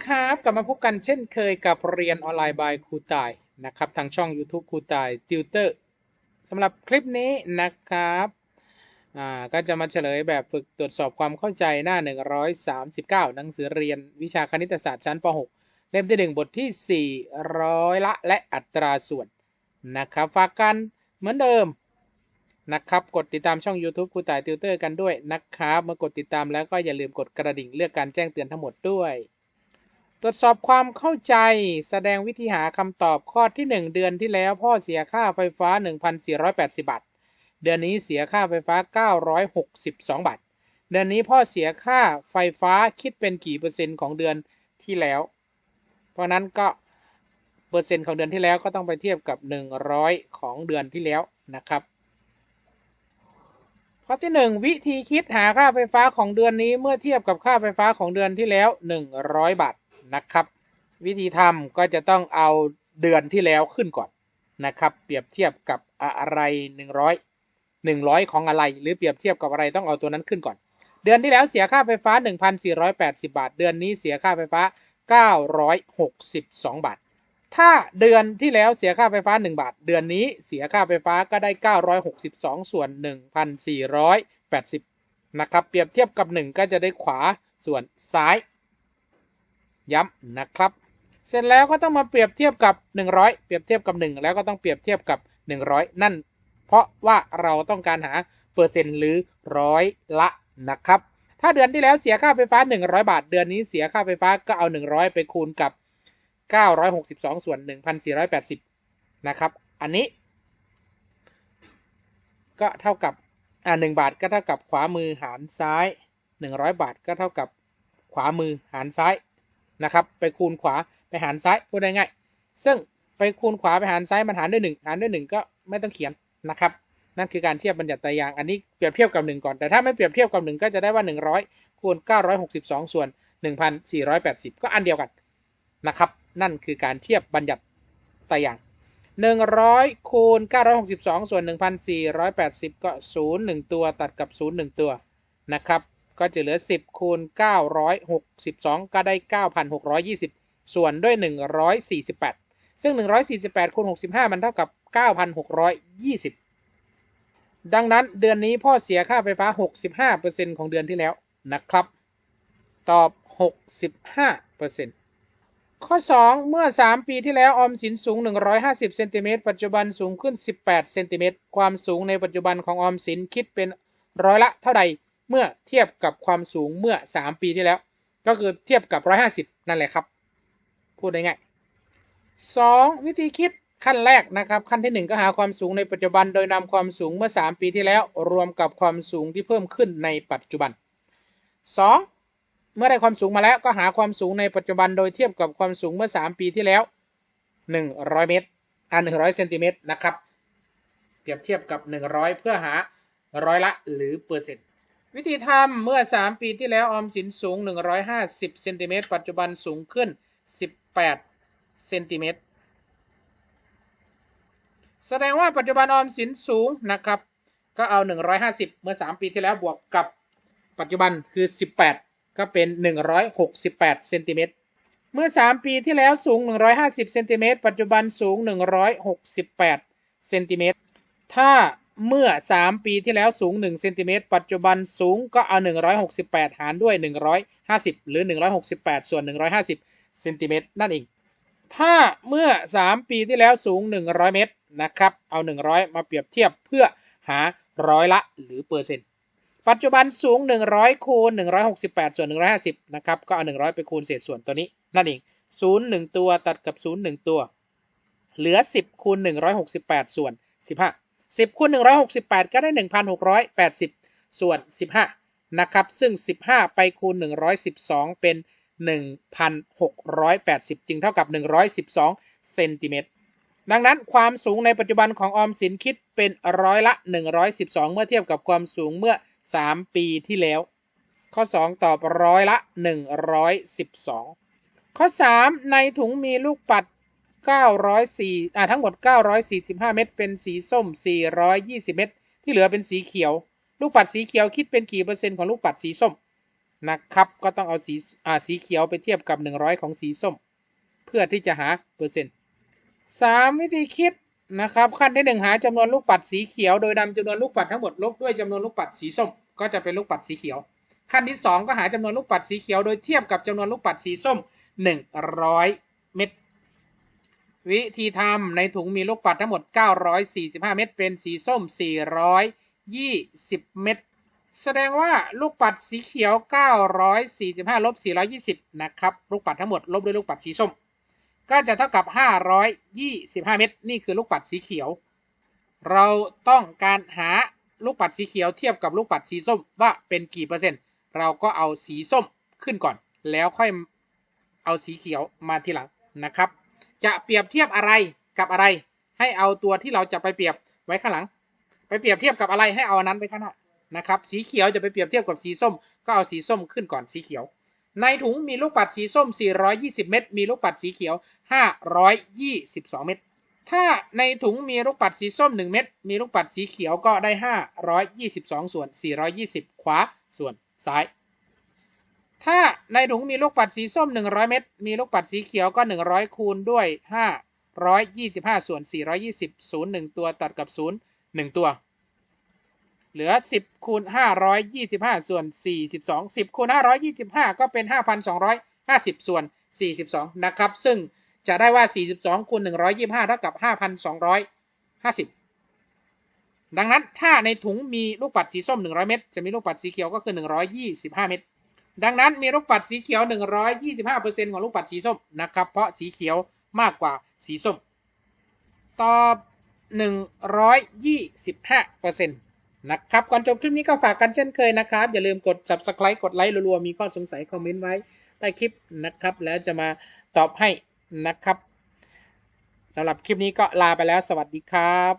นะครับ กลับมาพบกันเช่นเคยกับเรียนออนไลน์บายครูตายนะครับ ทางช่อง YouTube ครูตายติวเตอร์สำหรับคลิปนี้นะครับก็จะมาเฉลยแบบฝึกตรวจสอบความเข้าใจหน้า 139 หนังสือเรียนวิชาคณิตศาสตร์ชั้นป .6 เล่มที่ 1 บทที่ 400 ละและอัตราส่วนนะครับฝากกันเหมือนเดิมนะครับกดติดตามช่อง YouTube ครูต่ายติวเตอร์กันด้วยนะครับ เมื่อกดติดตามแล้วก็อย่าลืมกดกระดิ่งเลือกการแจ้งเตือนทั้งหมดด้วย ตรวจสอบความเข้าใจแสดงวิธีหาคำตอบข้อที่ 1 เดือนที่แล้วพ่อเสียค่าไฟฟ้า 1,480 บาท เดือนนี้เสียค่าไฟฟ้า 962 บาท เดือนนี้พ่อเสียค่าไฟฟ้าคิดเป็นกี่เปอร์เซ็นต์ของเดือนที่แล้ว เพราะนั้นก็เปอร์เซ็นต์ของเดือนที่แล้วก็ต้องไปเทียบกับ 100 ของเดือนที่แล้วนะครับข้อที่ 1 วิธีคิดหาค่าไฟฟ้าของเดือนนี้เมื่อเทียบกับค่าไฟฟ้าของเดือนที่แล้ว 100 บาท นะครับ วิธีทำก็จะต้องเอาเดือนที่แล้วขึ้นก่อนนะครับ เปรียบเทียบกับอะไร 100 100 ของอะไร หรือเปรียบเทียบกับอะไรต้องเอาตัวนั้นขึ้นก่อน เดือนที่แล้วเสียค่าไฟฟ้า 1,480 บาท เดือนนี้เสียค่าไฟฟ้า 962 บาท ถ้าเดือนที่แล้วเสียค่าไฟฟ้า 1 บาท เดือนนี้เสียค่าไฟฟ้าก็ได้ 962 ส่วน 1,480 นะครับ เปรียบเทียบกับ 1 ก็จะได้ขวาส่วนซ้าย ย้ำนะครับ เสร็จแล้วก็ต้องมาเปรียบเทียบกับ 100 เปรียบเทียบกับ 1 แล้วก็ต้องเปรียบเทียบกับ 100 นั่น เพราะว่าเราต้องการหาเปอร์เซ็นต์หรือร้อยละนะครับ ถ้าเดือนที่แล้วเสียค่าไฟฟ้า 100 บาท เดือนนี้เสียค่าไฟฟ้าก็เอา 100 ไปคูณกับ 962 ส่วน 1,480 นะครับ อันนี้ ก็เท่ากับอ่า1บาทก็เท่ากับขวามือหารซ้าย 100 บาทก็เท่ากับขวามือหารซ้าย นะครับ ไปคูณขวาไปหารซ้ายพูดง่ายๆซึ่งไปคูณขวาไปหารซ้ายมันหารด้วย1หารด้วย1ก็ไม่ต้องเขียนนะครับนั่นคือการเทียบบัญญัติตายางอันนี้เปรียบเทียบกับ 1 ก่อน แต่ถ้าไม่เปรียบเทียบกับ 1 ก็จะได้ว่า 100คูณ962 ส่วน 1,480 ก็อันเดียวกันนะครับ นั่นคือการเทียบบัญญัติตายาง 100คูณ962 ส่วน 1,480 ก็ 0 1 ตัวตัดกับ 0 1 ตัวนะครับ ก็จะเหลือ 10 คูณ 962 ก็ได้ 9,620 ส่วนด้วย 148 ซึ่ง 148 คูณ 65 มันเท่ากับ 9,620 ดังนั้นเดือนนี้พ่อเสียค่าไฟฟ้า 65%ของเดือนที่แล้วนะครับ ตอบ 65%ข้อ 2 เมื่อ 3 ปีที่แล้วออมสินสูง 150เซนติเมตรปัจจุบันสูงขึ้น 18เซนติเมตรความสูงในปัจจุบันของออมสินคิดเป็นร้อยละเท่าใด เมื่อเทียบกับความสูงเมื่อ 3 ปีที่แล้ว ก็คือเทียบกับ 150 นั่นแหละครับ พูดได้ง่าย 2. วิธีคิดขั้นแรกนะครับ ขั้นที่ 1 ก็หาความสูงในปัจจุบัน โดยนำความสูงเมื่อ 3 ปีที่แล้ว รวมกับความสูงที่เพิ่มขึ้นในปัจจุบัน 2. เมื่อได้ความสูงมาแล้วก็หาความสูงในปัจจุบันโดยเทียบกับความสูงเมื่อ 3 ปีที่แล้ว 100 เมตรอ่า100เซนติเมตรนะครับ เปรียบเทียบกับ 100 เพื่อหาร้อยละหรือเปอร์เซ็นต์ วิธีทำเมื่อ 3 ปีที่แล้วออมสินสูง 150เซนติเมตรปัจจุบันสูงขึ้น 18เซนติเมตรแสดงว่าปัจจุบันออมสินสูงนะครับ ก็เอา 150 เมื่อ 3 ปีที่แล้วบวกกับปัจจุบันคือ 18 ก็เป็น 168เซนติเมตรเมื่อ 3 ปีที่แล้วสูง 150เซนติเมตรปัจจุบันสูง 168เซนติเมตรถ้า เมื่อ 3 ปีที่แล้วสูง 1 เซนติเมตร ปัจจุบันสูงก็เอา 168 หารด้วย 150 หรือ 168 ส่วน 150 เซนติเมตรนั่นเอง ถ้าเมื่อ 3 ปีที่แล้วสูง 100 เมตรนะครับ เอา 100 มาเปรียบเทียบเพื่อหาร้อยละหรือเปอร์เซ็นต์ ปัจจุบันสูง 100 คูณ 168 ส่วน 150 นะครับ ก็เอา 100 ไปคูณเศษส่วนตัวนี้นั่นเอง 0 1 ตัวตัดกับ 0 1 ตัว เหลือ 10 คูณ 168 ส่วน 15 10คูณ168ก็ได้1,680ส่วน15นะครับ ซึ่ง15ไปคูณ112เป็น1,680จึงเท่ากับ112เซนติเมตรดังนั้นความสูงในปัจจุบันของออมสินคิดเป็นร้อยละ 112 เมื่อเทียบกับความสูงเมื่อ 3 ปีที่แล้ว ข้อ 2 ตอบร้อยละ 112 ข้อ 3 ในถุงมีลูกปัด 904อ่าทั้งหมด 945 เม็ดเป็นสีส้ม 420 เม็ดที่เหลือเป็นสีเขียว ลูกปัดสีเขียวคิดเป็นกี่เปอร์เซ็นต์ของลูกปัดสีส้มนะครับ ก็ต้องเอาสีอ่าสีเขียวไปเทียบกับ 100 ของสีส้ม เพื่อที่จะหาเปอร์เซ็นต์สามวิธีคิดนะครับ ขั้นที่หนึ่งหาจำนวนลูกปัดสีเขียวโดยนำจำนวนลูกปัดทั้งหมดลบด้วยจำนวนลูกปัดสีส้ม ก็จะเป็นลูกปัดสีเขียว ขั้นที่สองก็หาจำนวนลูกปัดสีเขียวโดยเทียบกับจำนวนลูกปัดสีส้ม 100 เม็ด วิธีทำในถุงมีลูกปัดทั้งหมด 945 เม็ดเป็นสีส้ม 420 เม็ดแสดงว่าลูกปัดสีเขียว 945 ลบ 420 นะครับ ลูกปัดทั้งหมดลบด้วยลูกปัดสีส้ม ก็จะเท่ากับ 525 เม็ดนี่คือลูกปัดสีเขียว เราต้องการหาลูกปัดสีเขียวเทียบกับลูกปัดสีส้มว่าเป็นกี่เปอร์เซ็นต์ เราก็เอาสีส้มขึ้นก่อน แล้วค่อยเอาสีเขียวมาทีหลังนะครับ จะเปรียบเทียบอะไรกับอะไร ให้เอาตัวที่เราจะไปเปรียบไว้ข้างหลัง ไปเปรียบเทียบกับอะไรให้เอาอันนั้นไปข้างหน้านะครับ สีเขียวจะไปเปรียบเทียบกับสีส้ม ก็เอาสีส้มขึ้นก่อนสีเขียว ในถุงมีลูกปัดสีส้ม 420 เม็ดมีลูกปัดสีเขียว 522 เม็ดถ้าในถุงมีลูกปัดสีส้ม 1 เม็ดมีลูกปัดสีเขียวก็ได้ 522 ส่วน 420 ขวาส่วนซ้าย ในถุงมีลูกปัดสีส้ม 100 เม็ด มีลูกปัดสีเขียวก็ 100 คูณด้วย 525 ส่วน 420 0 1 ตัวตัดกับ 0 1 ตัว เหลือ 10 คูณ 525 ส่วน 42 10 คูณ 525 ก็เป็น 5,250 ส่วน 42 นะครับ ซึ่งจะได้ว่า 42คูณ125 เท่ากับ 5,250 ดังนั้นถ้าในถุงมีลูกปัดสีส้ม 100 เม็ด จะมีลูกปัดสีเขียวก็คือ 125 เม็ด ดังนั้นมีลูกปัดสีเขียว 125%ของลูกปัดสีส้มนะครับ เพราะสีเขียวมากกว่าสีส้ม ตอบ 125%นะครับ ก่อนจบคลิปนี้ก็ฝากกันเช่นเคยนะครับ อย่าลืมกด subscribe กดไลค์รัวๆ มีข้อสงสัยคอมเมนต์ไว้ใต้คลิปนะครับ แล้วจะมาตอบให้นะครับสำหรับคลิปนี้ก็ลาไปแล้ว สวัสดีครับ